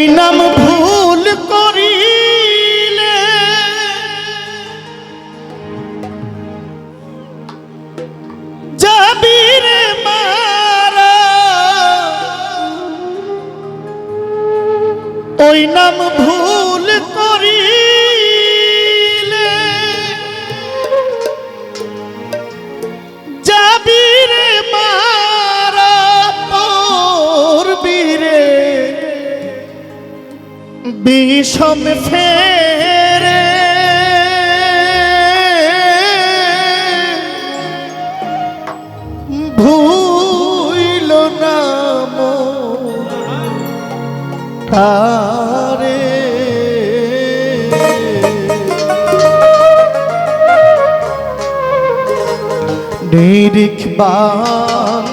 দুই নাম ভুল করি ওই নাম ভুল করি বিষম ফেরে। ভুইল নাম তারে নিরিখ বান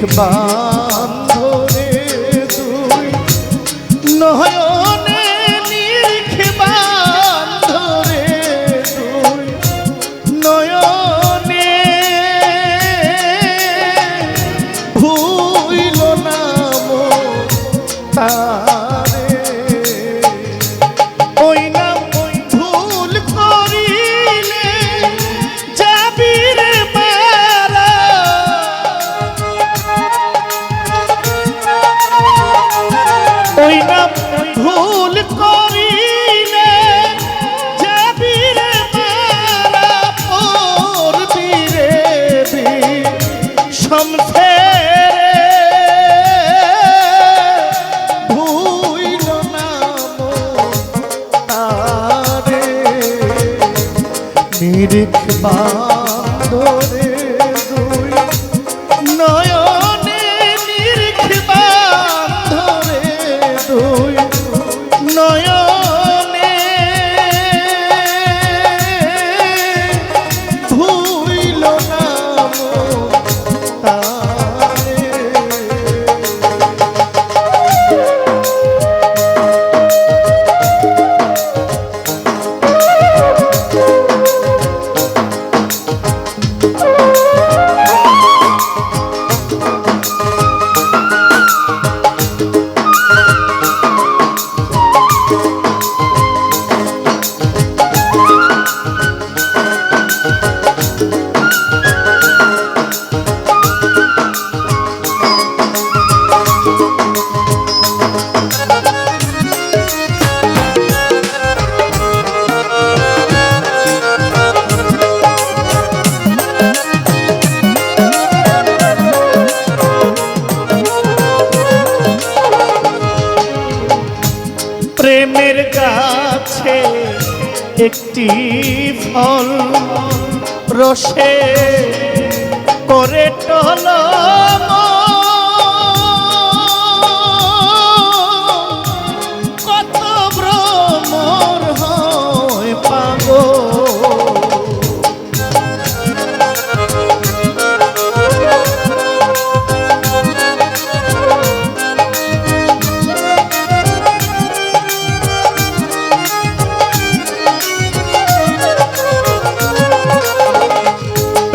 দেখবা একটি ফল রসে করে টলা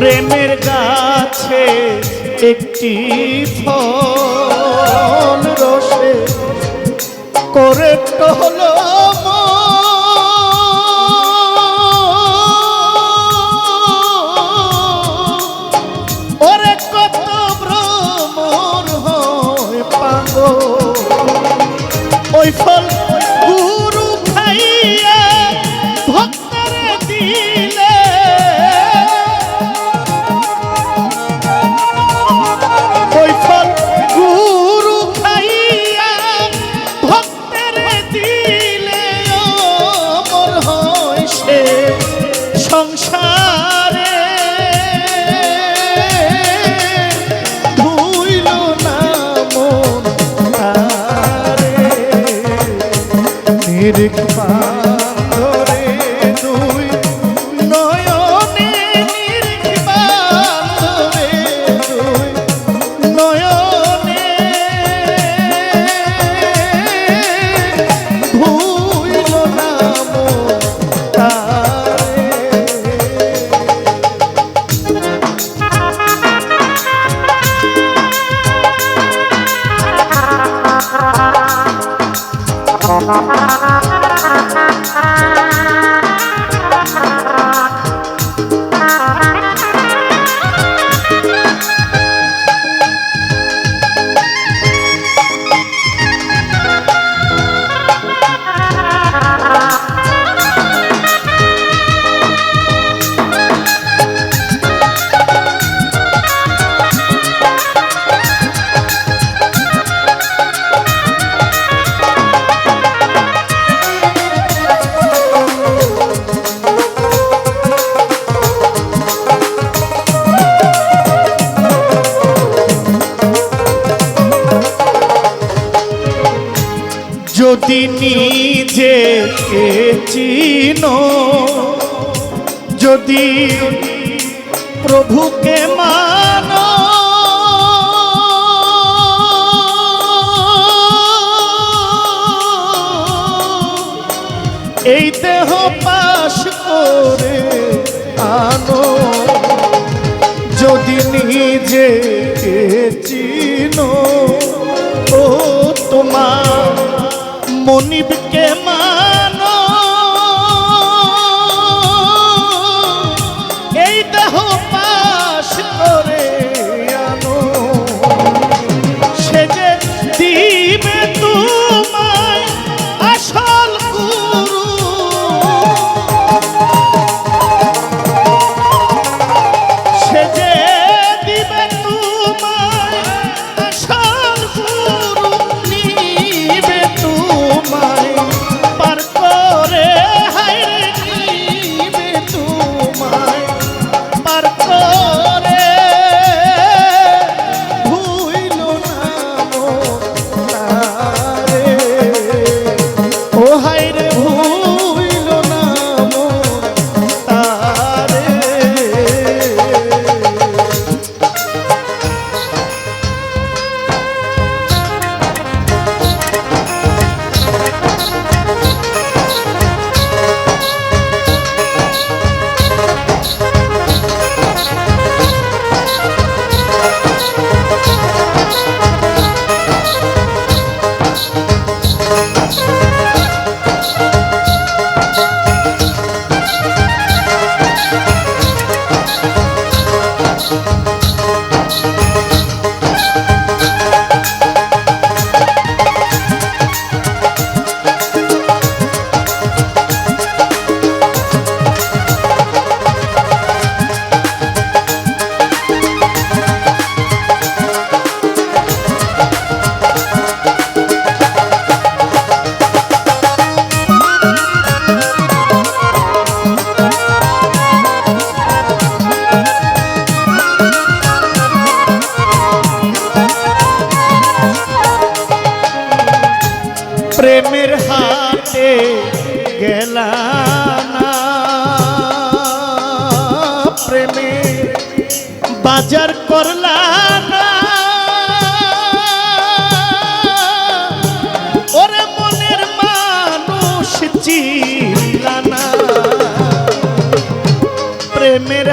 প্রেমের গাছে একটি ফল রসে করে হলো যদি নিজে চিনো যদি প্রভুকে মান, এই দেহ পাশ করে আনো। যদি নিজে চিনো ও তোমার মনিবকে মা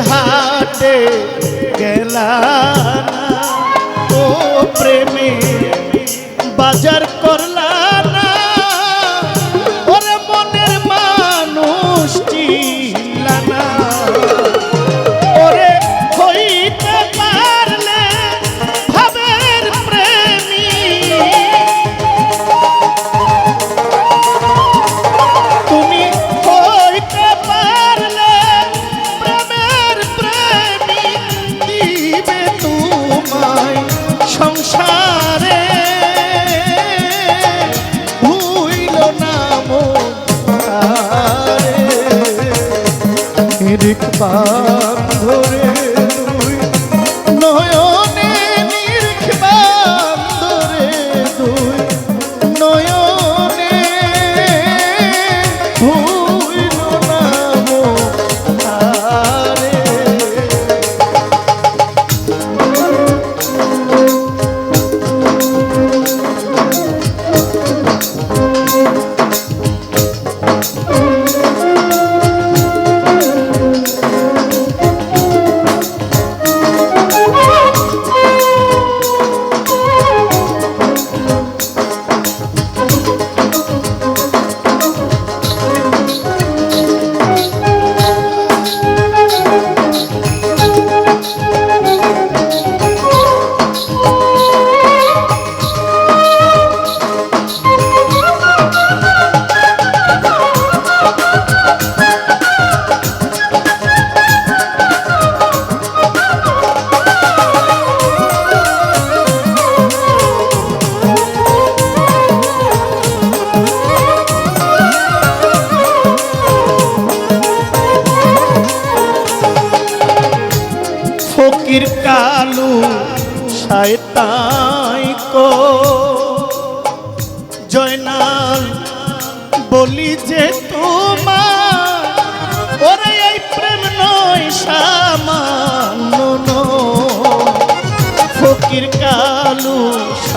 হাটে গেলা ও প্রেমে বাজার করলা শিখবা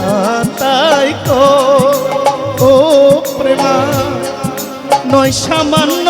সাতাই কো ও প্রেমা নয় সামান্য